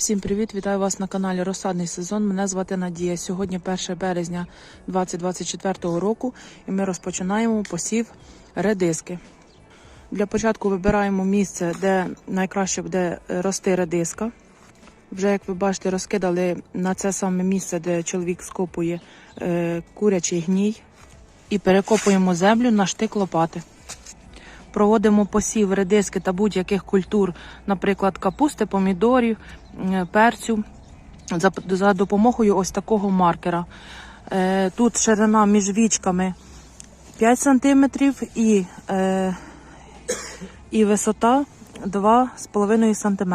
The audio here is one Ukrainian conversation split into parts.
Всім привіт! Вітаю вас на каналі Розсадний сезон. Мене звати Надія. Сьогодні 1 березня 2024 року і ми розпочинаємо посів редиски. Для початку вибираємо місце, де найкраще буде рости редиска. Вже, як ви бачите, розкидали на це саме місце, де чоловік скопує е, курячий гній. І перекопуємо землю на штик лопати. Проводимо посів редиски та будь-яких культур, наприклад, капусти, помідорів, е, перцю за, допомогою ось такого маркера. Е, Тут ширина між вічками 5 см і, е, і висота 2,5 см.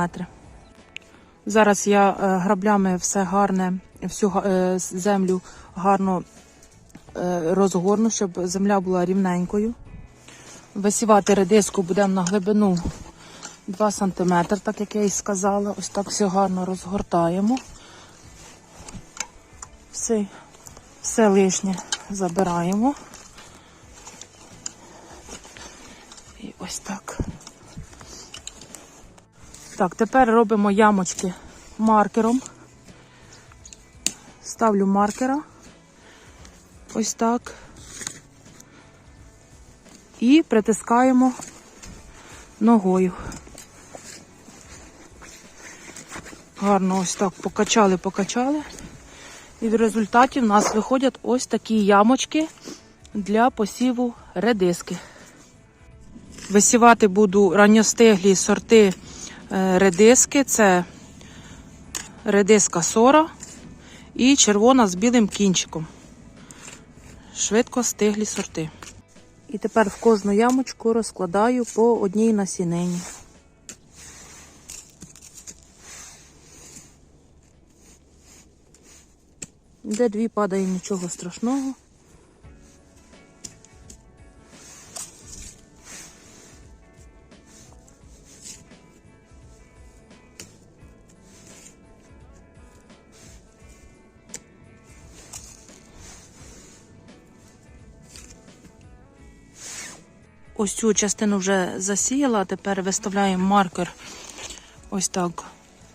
Зараз я граблями все гарне, всю землю гарно розгорну, щоб земля була рівненькою. Висівати редиску будемо на глибину 2 см, так як я і сказала. Ось так все гарно розгортаємо. Все, все лишнє забираємо. І ось так. Так, тепер робимо ямочки маркером. Ставлю маркера. Ось так. І притискаємо ногою. Гарно ось так покачали, покачали. І в результаті в нас виходять ось такі ямочки для посіву редиски. Висівати буду ранньостиглі сорти е, редиски. Це редиска сора і червона з білим кінчиком. Швидко стиглі сорти. І тепер в кожну ямочку розкладаю по одній насінині. Де дві падає нічого страшного. Ось цю частину вже засіяла, тепер виставляємо маркер ось так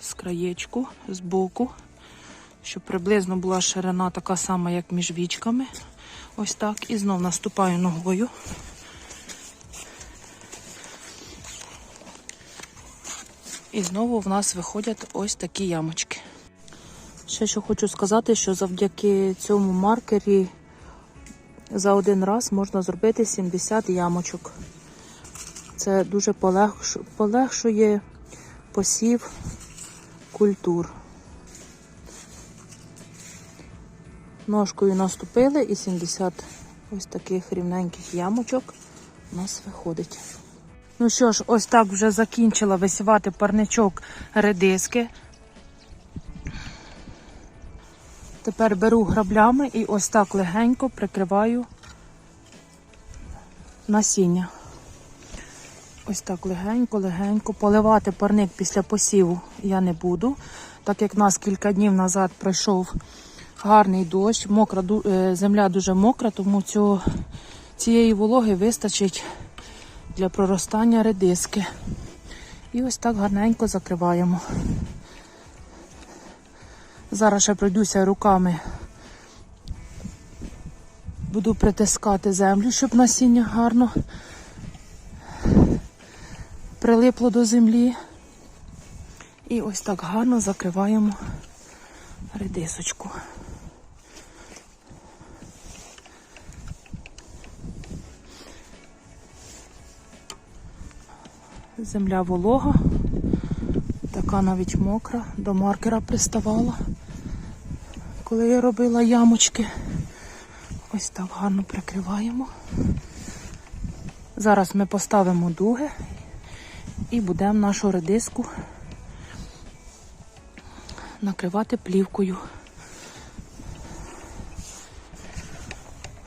з краєчку, з боку, щоб приблизно була ширина така сама, як між вічками. Ось так. І знов наступаю ногою. І знову в нас виходять ось такі ямочки. Ще що хочу сказати, що завдяки цьому маркері за один раз можна зробити 70 ямочок. Це дуже полегшує посів культур. Ножкою наступили і 70 ось таких рівненьких ямочок у нас виходить. Ну що ж, ось так вже закінчила висівати парничок редиски. Тепер беру граблями і ось так легенько прикриваю насіння. Ось так легенько, легенько. Поливати парник після посіву я не буду, так як в нас кілька днів назад пройшов гарний дощ, мокра, е, земля дуже мокра, тому цього, цієї вологи вистачить для проростання редиски. І ось так гарненько закриваємо. Зараз ще пройдуся руками. Буду притискати землю, щоб насіння гарно прилипло до землі. І ось так гарно закриваємо редисочку. Земля волога, така навіть мокра, до маркера приставала коли я робила ямочки. Ось так гарно прикриваємо. Зараз ми поставимо дуги і будемо нашу редиску накривати плівкою.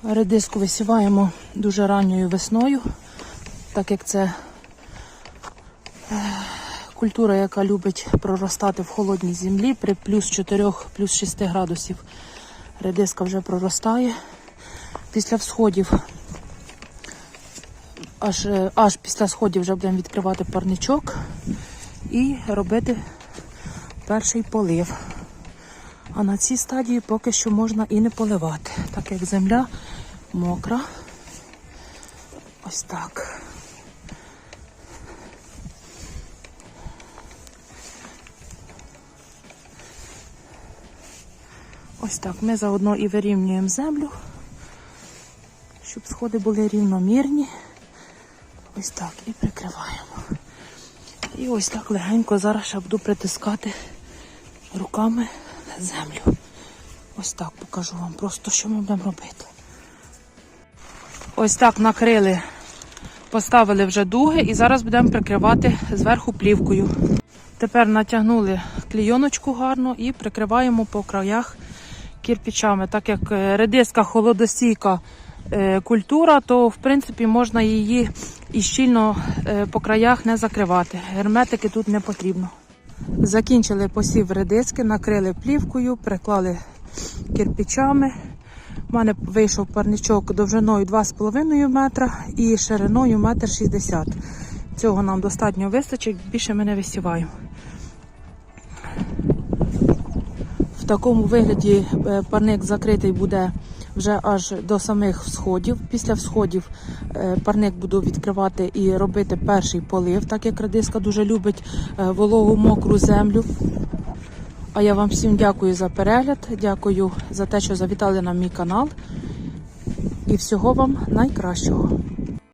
Редиску висіваємо дуже ранньою весною, так як це культура, яка любить проростати в холодній землі при плюс 4, плюс 6 градусів. Редиска вже проростає. Після всходів, аж, аж після сходів вже будемо відкривати парничок і робити перший полив. А на цій стадії поки що можна і не поливати, так як земля мокра. Ось так. Ось так. Ми заодно і вирівнюємо землю, щоб сходи були рівномірні. Ось так і прикриваємо. І ось так легенько зараз ще буду притискати руками землю. Ось так покажу вам просто, що ми будемо робити. Ось так накрили, поставили вже дуги і зараз будемо прикривати зверху плівкою. Тепер натягнули клійоночку гарно і прикриваємо по краях кірпічами. Так як е, редиска холодостійка е, культура, то в принципі можна її і щільно е, по краях не закривати. Герметики тут не потрібно. Закінчили посів редиски, накрили плівкою, приклали кирпичами. У мене вийшов парничок довжиною 2,5 метра і шириною 1,60 м. Цього нам достатньо вистачить, більше ми не висіваємо. В такому вигляді е, парник закритий буде вже аж до самих всходів. Після всходів е, парник буду відкривати і робити перший полив, так як радиска дуже любить е, вологу мокру землю. А я вам всім дякую за перегляд, дякую за те, що завітали на мій канал. І всього вам найкращого.